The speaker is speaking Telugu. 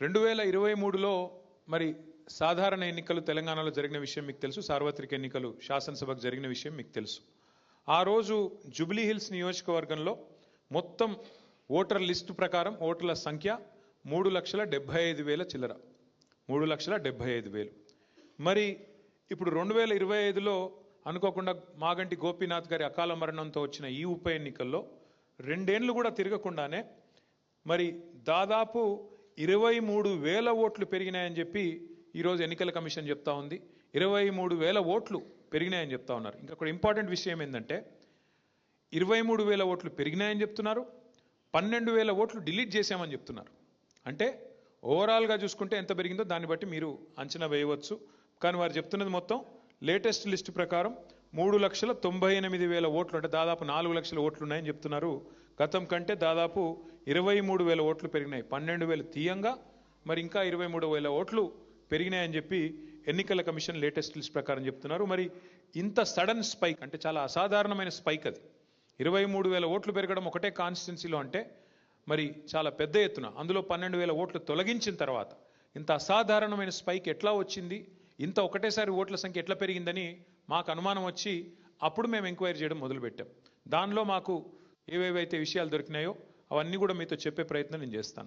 రెండు వేల ఇరవై మూడులో మరి సాధారణ ఎన్నికలు తెలంగాణలో జరిగిన విషయం మీకు తెలుసు సార్వత్రిక ఎన్నికలు శాసనసభకు జరిగిన విషయం మీకు తెలుసు. ఆ రోజు జూబ్లీ హిల్స్ నియోజకవర్గంలో మొత్తం ఓటర్ లిస్టు ప్రకారం ఓటర్ల సంఖ్య మూడు లక్షల డెబ్బై ఐదు వేల చిల్లర. మూడు లక్షల డెబ్బై ఐదు వేలు. మరి ఇప్పుడు రెండు వేల ఇరవై ఐదులో అనుకోకుండా మాగంటి గోపీనాథ్ గారి అకాల మరణంతో వచ్చిన ఈ ఉప ఎన్నికల్లో రెండేండ్లు కూడా తిరగకుండానే మరి దాదాపు ఇరవై మూడు వేల ఓట్లు పెరిగినాయని చెప్పి ఈరోజు ఎన్నికల కమిషన్ చెప్తా ఉంది. ఇరవై మూడు వేల ఓట్లు పెరిగినాయని చెప్తా ఉన్నారు. ఇంకా ఇక్కడ ఇంపార్టెంట్ విషయం ఏంటంటే ఇరవై మూడు వేల ఓట్లు పెరిగినాయని చెప్తున్నారు పన్నెండు వేల ఓట్లు డిలీట్ చేశామని చెప్తున్నారు. అంటే ఓవరాల్గా చూసుకుంటే ఎంత పెరిగిందో దాన్ని బట్టి మీరు అంచనా వేయవచ్చు. కానీ వారు చెప్తున్నది మొత్తం లేటెస్ట్ లిస్ట్ ప్రకారం మూడు లక్షల తొంభై ఎనిమిది వేల ఓట్లు అంటే దాదాపు నాలుగు లక్షల ఓట్లు ఉన్నాయని చెప్తున్నారు గతం కంటే దాదాపు ఇరవై మూడు వేల ఓట్లు పెరిగినాయి. పన్నెండు వేలు తీయంగా మరి ఇంకా ఇరవై మూడు వేల ఓట్లు పెరిగినాయని చెప్పి ఎన్నికల కమిషన్ లేటెస్ట్ లిస్ట్ ప్రకారం చెప్తున్నారు. మరి ఇంత సడన్ స్పైక్ అంటే చాలా అసాధారణమైన స్పైక్ అది. ఇరవై మూడు వేల ఓట్లు పెరగడం ఒకటే కాన్స్టిట్యున్సీలో అంటే మరి చాలా పెద్ద ఎత్తున. అందులో పన్నెండు వేల ఓట్లు తొలగించిన తర్వాత ఇంత అసాధారణమైన స్పైక్ ఎట్లా వచ్చింది? ఇంత ఒకటేసారి ఓట్ల సంఖ్య ఎట్లా పెరిగిందని మాకు అనుమానం వచ్చి అప్పుడు మేము ఎంక్వైరీ చేయడం మొదలుపెట్టాం. దానిలో మాకు ఏవేవైతే విషయాలు దొరికినాయో అవన్నీ కూడా మీతో చెప్పే ప్రయత్నం నేను చేస్తాను.